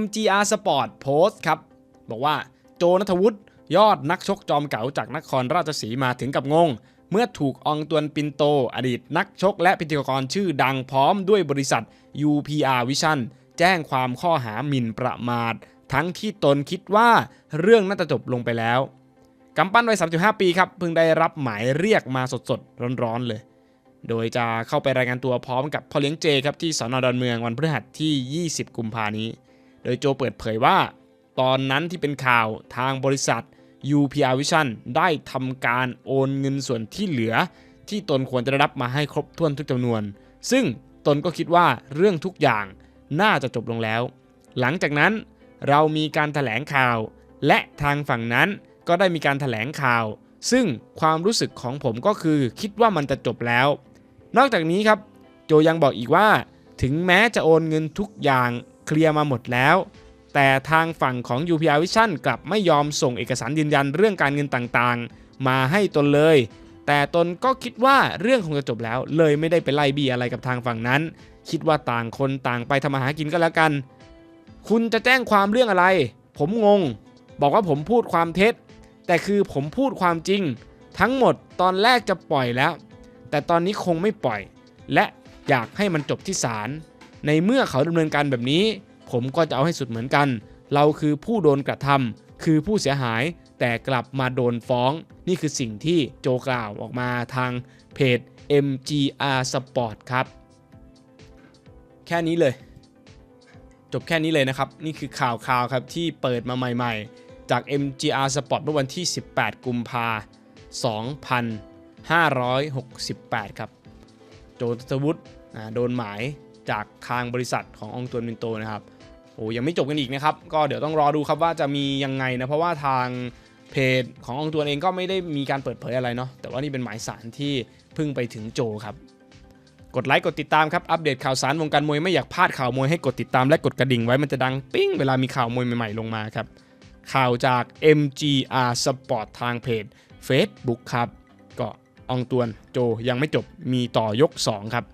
MGR Sport โพสต์ครับ บอกว่าโจนัทวุฒิยอดนักชกจอมเก๋าจากนครราชสีมาถึงกับงง เมื่อถูกอองตวนปินโต อดีตนักชกและพิธีกรชื่อดังพร้อมด้วยบริษัท UPR Vision แจ้งความข้อหาหมิ่นประมาท ทั้งที่ตนคิดว่าเรื่องน่าจะจบลงไปแล้วกำปั้นวัย 35 ปีครับ เพิ่งได้รับหมายเรียกมาสดๆ ร้อนๆเลย โดยจะเข้าไปรายงานตัวพร้อมกับพ่อเลี้ยงเจครับที่สอนอดอนเมืองวันพฤหัสที่ 20 กุมภานี้ โดยโจเปิดเผยว่า ตอนนั้นที่เป็นข่าวทางบริษัท UPR Vision ได้ทำการโอนเงินส่วนที่เหลือ ที่ตนควรจะได้รับมาให้ครบถ้วนทุกจำนวน ซึ่งตนก็คิดว่าเรื่องทุกอย่างน่าจะจบลงแล้ว หลังจากนั้นเรามีการถแถลงข่าว และทางฝั่งนั้นก็ได้มีการถแถลงข่าว ซึ่งความรู้สึกของผมก็คือคิดว่ามันจะจบแล้ว นอกจากนี้ครับ โจยังบอกอีกว่า ถึงแม้จะโอนเงินทุกอย่าง เคลียร์มาหมดแล้ว แต่ทางฝั่งของ UPR Vision กลับไม่ยอมส่งเอกสารยืนยันเรื่องการเงินต่างๆ มาให้ตนเลย แต่ตนก็คิดว่าเรื่องคงจะจบแล้ว เลยไม่ได้ไปไล่บีอะไรกับทางฝั่งนั้น คิดว่าต่างคนต่างไปทำมาหากินก็แล้วกัน คุณจะแจ้งความเรื่องอะไร ผมงง บอกว่าผมพูดความเท็จ แต่คือผมพูดความจริง ทั้งหมดตอนแรกจะปล่อยแล้ว แต่ตอนนี้คงไม่ปล่อย และอยากให้มันจบที่ศาล ในเมื่อเขาดำเนินการแบบนี้ ผมก็จะเอาให้สุดเหมือนกัน เราคือผู้โดนกระทำคือผู้เสียหายแต่กลับมาโดนฟ้อง นี่คือสิ่งที่โจกล่าวออกมาทางเพจ MGR Sport ครับ แค่นี้เลย จบแค่นี้เลยนะครับ นี่คือข่าวข่าวครับที่เปิดมาใหม่ ๆ จาก MGR Sport เมื่อวันที่ 18 กุมภา2568 ครับ โจทวุฒิโดนหมาย จากทางบริษัทขององตวนมินโตนะครับโอ้ยังไม่จบกันอีกนะครับ ก็เดี๋ยวต้องรอดูครับว่าจะมียังไงนะ เพราะว่าทางเพจขององตวนเองก็ไม่ได้มีการเปิดเผยอะไรเนาะแต่ว่านี่เป็นหมายสารที่เพิ่งไปถึงโจครับ กดไลค์กดติดตามครับอัปเดตข่าวสารวงการมวยไม่อยากพลาดข่าวมวยให้กดติดตามและกดกระดิ่งไว้มันจะดังปิ้งเวลามีข่าวมวยใหม่ๆลงมาครับข่าวจาก MGR Sport ทางเพจ Facebook ครับ ก็อองตวนโจยังไม่จบมีต่อยก 2 ครับ